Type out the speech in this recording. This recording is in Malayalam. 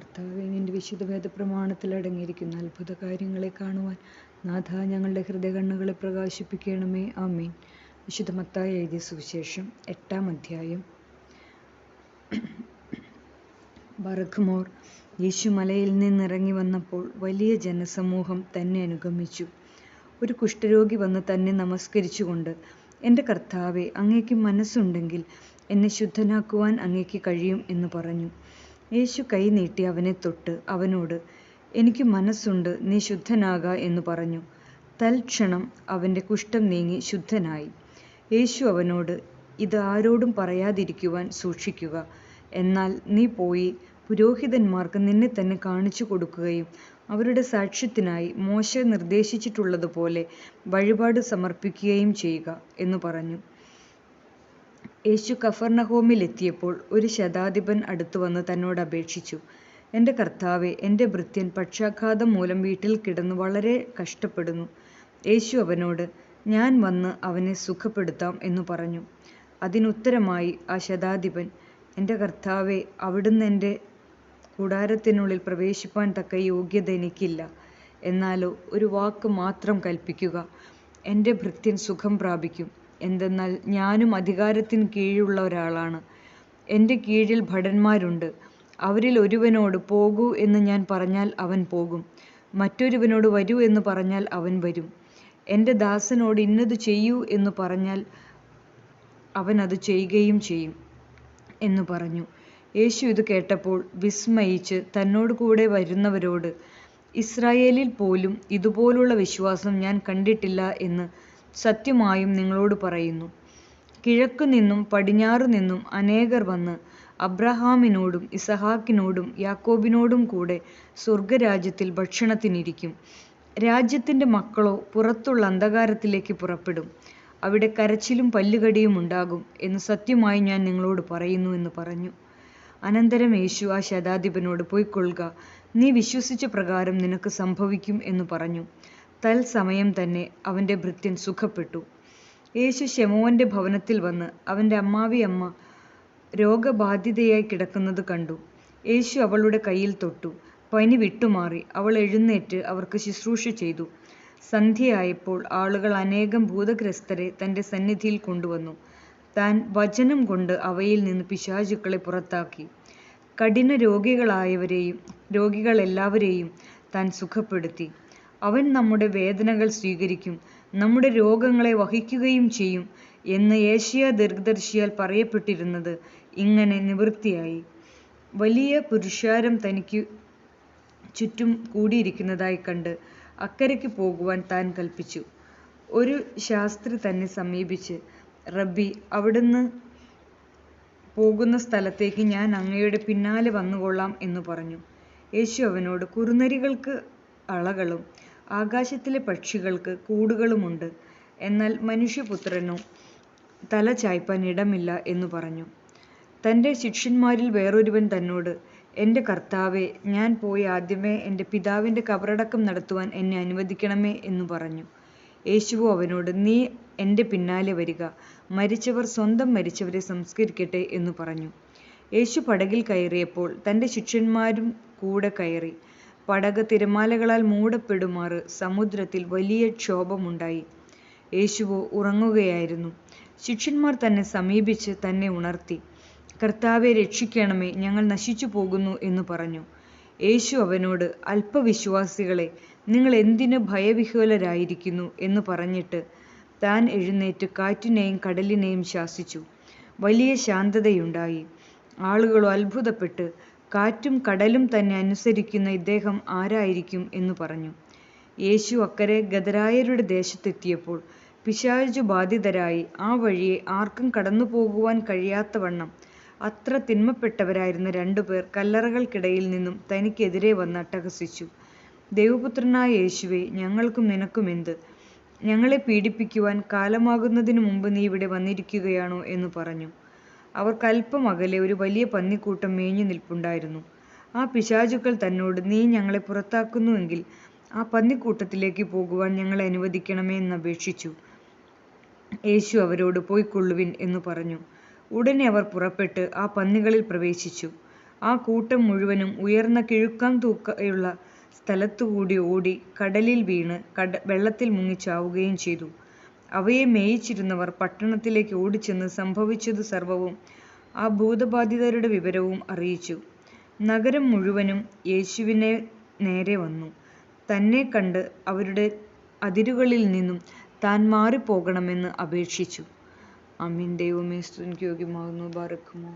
കർത്താവെ നിന്റെ വിശുദ്ധ വേദപ്രമാണത്തിൽ അടങ്ങിയിരിക്കുന്ന അത്ഭുത കാര്യങ്ങളെ കാണുവാൻ നാഥ ഞങ്ങളുടെ ഹൃദയ കണ്ണുകളെ പ്രകാശിപ്പിക്കണമേ. ആമീൻ. വിശുദ്ധ മത്തായി എഴുതിയ സുവിശേഷം എട്ടാം അധ്യായം. ബറഖ്മോർ യേശു മലയിൽ നിന്നിറങ്ങി വന്നപ്പോൾ വലിയ ജനസമൂഹം തന്നെ അനുഗമിച്ചു. ഒരു കുഷ്ഠരോഗി വന്ന് തന്നെ നമസ്കരിച്ചുകൊണ്ട് എന്റെ കർത്താവെ അങ്ങേക്ക് മനസ്സുണ്ടെങ്കിൽ എന്നെ ശുദ്ധനാക്കുവാൻ അങ്ങേക്ക് കഴിയും എന്ന് പറഞ്ഞു. യേശു കൈ നീട്ടി അവനെ തൊട്ട്. അവനോട് എനിക്ക് മനസ്സുണ്ട് നീ ശുദ്ധനാക എന്ന് പറഞ്ഞു. തൽക്ഷണം അവന്റെ കുഷ്ഠം നീങ്ങി ശുദ്ധനായി. യേശു അവനോട് ഇത് ആരോടും പറയാതിരിക്കുവാൻ സൂക്ഷിക്കുക. എന്നാൽ നീ പോയി പുരോഹിതന്മാർക്ക് നിന്നെ തന്നെ കാണിച്ചു കൊടുക്കുകയും അവരുടെ സാക്ഷ്യത്തിനായി മോശ നിർദ്ദേശിച്ചിട്ടുള്ളതുപോലെ വഴിപാട് സമർപ്പിക്കുകയും ചെയ്യുക എന്ന് പറഞ്ഞു. യേശു കഫർണഹോമിൽ എത്തിയപ്പോൾ ഒരു ശതാധിപൻ അടുത്തു വന്ന് തന്നോട് അപേക്ഷിച്ചു. എന്റെ കർത്താവെ എന്റെ ഭൃത്യൻ പക്ഷാഘാതം മൂലം വീട്ടിൽ കിടന്ന് വളരെ കഷ്ടപ്പെടുന്നു. യേശു അവനോട് ഞാൻ വന്ന് അവനെ സുഖപ്പെടുത്താം എന്ന് പറഞ്ഞു. അതിനുത്തരമായി ആ ശതാധിപൻ എന്റെ കർത്താവെ അവിടുന്ന് എന്റെ കൂടാരത്തിനുള്ളിൽ പ്രവേശിപ്പാൻ തക്ക യോഗ്യത എനിക്കില്ല. എന്നാലോ ഒരു വാക്ക് മാത്രം കൽപ്പിക്കുക. എന്റെ ഭൃത്യൻ സുഖം പ്രാപിക്കും. എന്തെന്നാൽ ഞാനും അധികാരത്തിന് കീഴിലുള്ള ഒരാളാണ്. എന്റെ കീഴിൽ ഭടന്മാരുണ്ട്. അവരിൽ ഒരുവനോട് പോകൂ എന്ന് ഞാൻ പറഞ്ഞാൽ അവൻ പോകും. മറ്റൊരുവനോട് വരൂ എന്ന് പറഞ്ഞാൽ അവൻ വരും. എന്റെ ദാസനോട് ഇന്നത് ചെയ്യൂ എന്ന് പറഞ്ഞാൽ അവൻ അത് ചെയ്യുകയും ചെയ്യും എന്ന് പറഞ്ഞു. യേശു ഇത് കേട്ടപ്പോൾ വിസ്മയിച്ച് തന്നോട് കൂടെ വരുന്നവരോട് ഇസ്രായേലിൽ പോലും ഇതുപോലുള്ള വിശ്വാസം ഞാൻ കണ്ടിട്ടില്ല എന്ന് സത്യമായും നിങ്ങളോട് പറയുന്നു. കിഴക്കു നിന്നും പടിഞ്ഞാറു നിന്നും അനേകർ വന്ന് അബ്രഹാമിനോടും ഇസഹാക്കിനോടും യാക്കോബിനോടും കൂടെ സ്വർഗരാജ്യത്തിൽ ഭക്ഷണത്തിനിരിക്കും. രാജ്യത്തിന്റെ മക്കളോ പുറത്തുള്ള അന്ധകാരത്തിലേക്ക് പുറപ്പെടും. അവിടെ കരച്ചിലും പല്ലുകടിയും ഉണ്ടാകും എന്ന് സത്യമായി ഞാൻ നിങ്ങളോട് പറയുന്നു എന്ന് പറഞ്ഞു. അനന്തരം യേശു ആ ശതാധിപനോട് പോയിക്കൊള്ളുക. നീ വിശ്വസിച്ച പ്രകാരം നിനക്ക് സംഭവിക്കും എന്ന് പറഞ്ഞു. തൽസമയം തന്നെ അവന്റെ ഭൃത്യൻ സുഖപ്പെട്ടു. യേശു ശമോന്റെ ഭവനത്തിൽ വന്ന് അവന്റെ അമ്മാവിയമ്മ രോഗബാധിതയായി കിടക്കുന്നത് കണ്ടു. യേശു അവളുടെ കയ്യിൽ തൊട്ടു. പനി വിട്ടുമാറി അവൾ എഴുന്നേറ്റ് അവർക്ക് ശുശ്രൂഷ ചെയ്തു. സന്ധ്യയായപ്പോൾ ആളുകൾ അനേകം ഭൂതഗ്രസ്തരെ തന്റെ സന്നിധിയിൽ കൊണ്ടുവന്നു. താൻ വചനം കൊണ്ട് അവയിൽ നിന്ന് പിശാചുക്കളെ പുറത്താക്കി. കഠിന രോഗികളായവരെയും രോഗികളെല്ലാവരെയും താൻ സുഖപ്പെടുത്തി. അവൻ നമ്മുടെ വേദനകൾ സ്വീകരിക്കും നമ്മുടെ രോഗങ്ങളെ വഹിക്കുകയും ചെയ്യും എന്ന് ഏഷ്യ ദീർഘദർശിയാൽ പറയപ്പെട്ടിരുന്നത് ഇങ്ങനെ നിവൃത്തിയായി. വലിയ പുരുഷാരം തനിക്ക് ചുറ്റും കൂടിയിരിക്കുന്നതായി കണ്ട് അക്കരയ്ക്ക് പോകുവാൻ താൻ കൽപ്പിച്ചു. ഒരു ശാസ്ത്രി തന്നെ സമീപിച്ച് റബ്ബി അവിടുന്ന് പോകുന്ന സ്ഥലത്തേക്ക് ഞാൻ അങ്ങയുടെ പിന്നാലെ വന്നുകൊള്ളാം എന്ന് പറഞ്ഞു. യേശു അവനോട് കുറുനരികൾക്ക് അളകളും ആകാശത്തിലെ പക്ഷികൾക്ക് കൂടുകളുമുണ്ട്. എന്നാൽ മനുഷ്യപുത്രനോ തല ചായ്പാൻ ഇടമില്ല എന്ന് പറഞ്ഞു. തന്റെ ശിഷ്യന്മാരിൽ വേറൊരുവൻ തന്നോട് എന്റെ കർത്താവെ ഞാൻ പോയി ആദ്യമേ എന്റെ പിതാവിന്റെ കബറടക്കം നടത്തുവാൻ എന്നെ അനുവദിക്കണമേ എന്ന് പറഞ്ഞു. യേശുവോ അവനോട് നീ എന്റെ പിന്നാലെ വരിക. മരിച്ചവർ സ്വന്തം മരിച്ചവരെ സംസ്കരിക്കട്ടെ എന്ന് പറഞ്ഞു. യേശു പടകിൽ കയറിയപ്പോൾ തന്റെ ശിഷ്യന്മാരും കൂടെ കയറി. പടക് തിരമാലകളാൽ മൂടപ്പെടുമാറ് സമുദ്രത്തിൽ വലിയ ക്ഷോഭമുണ്ടായി. യേശുവോ ഉറങ്ങുകയായിരുന്നു. ശിഷ്യന്മാർ തന്നെ സമീപിച്ച് തന്നെ ഉണർത്തി. കർത്താവെ രക്ഷിക്കണമേ ഞങ്ങൾ നശിച്ചു പോകുന്നു എന്ന് പറഞ്ഞു. യേശു അവനോട് അല്പവിശ്വാസികളെ നിങ്ങൾ എന്തിനു ഭയവിഹ്വലരായിരിക്കുന്നു എന്ന് പറഞ്ഞിട്ട് താൻ എഴുന്നേറ്റ് കാറ്റിനെയും കടലിനെയും ശാസിച്ചു. വലിയ ശാന്തതയുണ്ടായി. ആളുകൾ അത്ഭുതപ്പെട്ട് കാറ്റും കടലും തന്നെ അനുസരിക്കുന്ന ഇദ്ദേഹം ആരായിരിക്കും എന്ന് പറഞ്ഞു. യേശു അക്കരെ ഗദരായരുടെ ദേശത്തെത്തിയപ്പോൾ പിശാചു ബാധിതരായി. ആ വഴിയെ ആർക്കും കടന്നു പോകുവാൻ കഴിയാത്തവണ്ണം അത്ര തിന്മപ്പെട്ടവരായിരുന്ന രണ്ടുപേർ കല്ലറകൾക്കിടയിൽ നിന്നും തനിക്കെതിരെ വന്ന് അട്ടഹസിച്ചു. ദൈവപുത്രനായ യേശുവെ ഞങ്ങൾക്കും നിനക്കും എന്ത്? ഞങ്ങളെ പീഡിപ്പിക്കുവാൻ കാലമാകുന്നതിനു മുമ്പ് നീ ഇവിടെ വന്നിരിക്കുകയാണോ? എന്ന് പറഞ്ഞു. അവർക്കല്പം അകലെ ഒരു വലിയ പന്നിക്കൂട്ടം മേഞ്ഞു നിൽപ്പുണ്ടായിരുന്നു. ആ പിശാചുക്കൾ തന്നോട് നീ ഞങ്ങളെ പുറത്താക്കുന്നുവെങ്കിൽ ആ പന്നിക്കൂട്ടത്തിലേക്ക് പോകുവാൻ ഞങ്ങളെ അനുവദിക്കണമേ എന്ന് അപേക്ഷിച്ചു. യേശു അവരോട് പോയിക്കൊള്ളുവിൻ എന്ന് പറഞ്ഞു. ഉടനെ അവർ പുറപ്പെട്ട് ആ പന്നികളിൽ പ്രവേശിച്ചു. ആ കൂട്ടം മുഴുവനും ഉയർന്ന കിഴുക്കാം തൂക്കയുള്ള സ്ഥലത്തുകൂടി ഓടി കടലിൽ വീണ് കട വെള്ളത്തിൽ മുങ്ങി ചാവുകയും ചെയ്തു. അവയെ മേയിച്ചിരുന്നവർ പട്ടണത്തിലേക്ക് ഓടിച്ചെന്ന് സംഭവിച്ചതു സർവവും ആ ഭൂതബാധിതരുടെ വിവരവും അറിയിച്ചു. നഗരം മുഴുവനും യേശുവിനെ നേരെ വന്നു. തന്നെ കണ്ട് അവരുടെ അതിരുകളിൽ നിന്നും താൻ മാറിപ്പോകണമെന്ന് അപേക്ഷിച്ചു. അമീൻ ദൈവമേ സ്തുതിക്ക് ബാറക്കുമോ